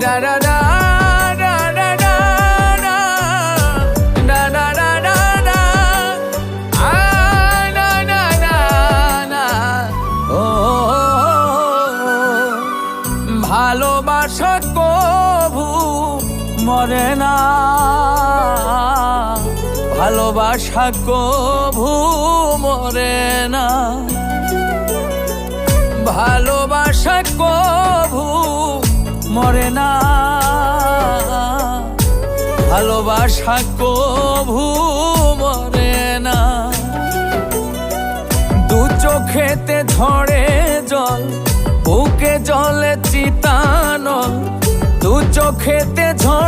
da da da ভালোবাসা কভু মরে না। ভালোবাসা কভু মরে না। ভালোবাসা মরে না। ভালোবাসা কভু মরে না। দু চোখেতে ঝরে জল, বুকে জলে চিতানল দু চোখেতে ঝরে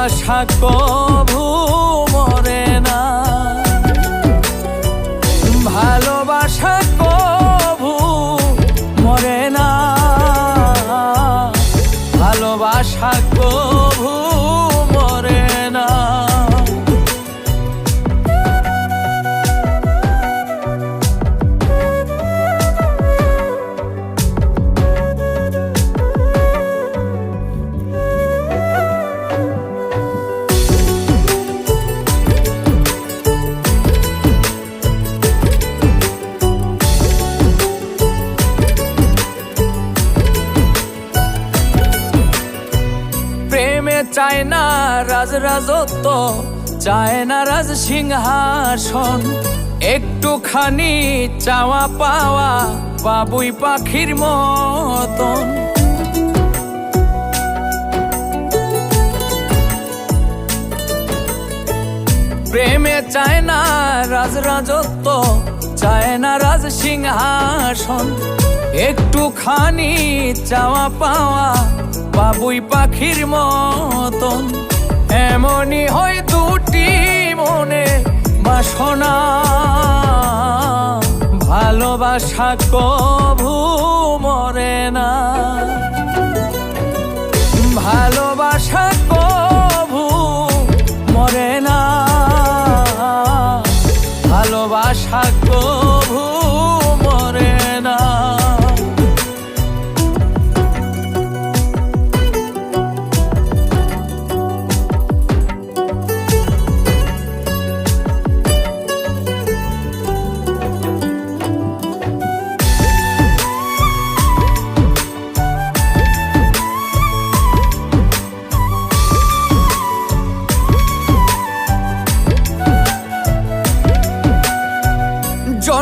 আশা কর চায় না রাজ রাজত্ব চায় না রাজ সিংহাসন। একটুখানি চাওয়া পাওয়া বাবুই পাখির মতন। চায় না রাজ রাজত্ব চায় না রাজ সিংহাসন। একটুখানি চাওয়া পাওয়া বাবুই পাখির মতন। এমনই হয় দুটি মনে বাসনা। ভালোবাসা কভু মরে না। ভালোবাসা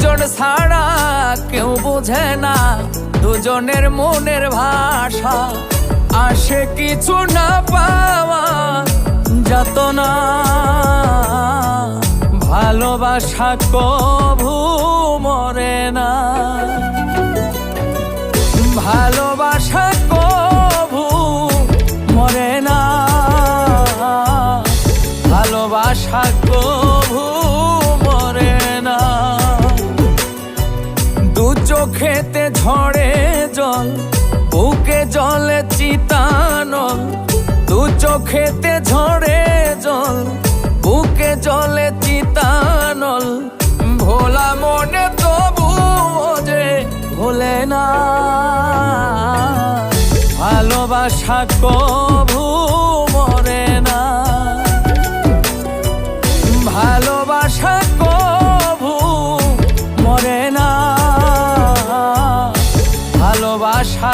দুজন ছাড়া কেউ বোঝে না। দুজনের মনের ভাষা। আসে কিছু না পাওয়া যত না ভালোবাসা কভু মরে না। ভালোবাসা চোখেতে ঝরে জল, বুকে জলে চিতানল। দু চোখেতে ঝরে জল, বুকে জলে চিতানল। ভোলা মনে তবু যে ভোলে না। ভালোবাসা কভু মরে না। ভালোবাসা aşk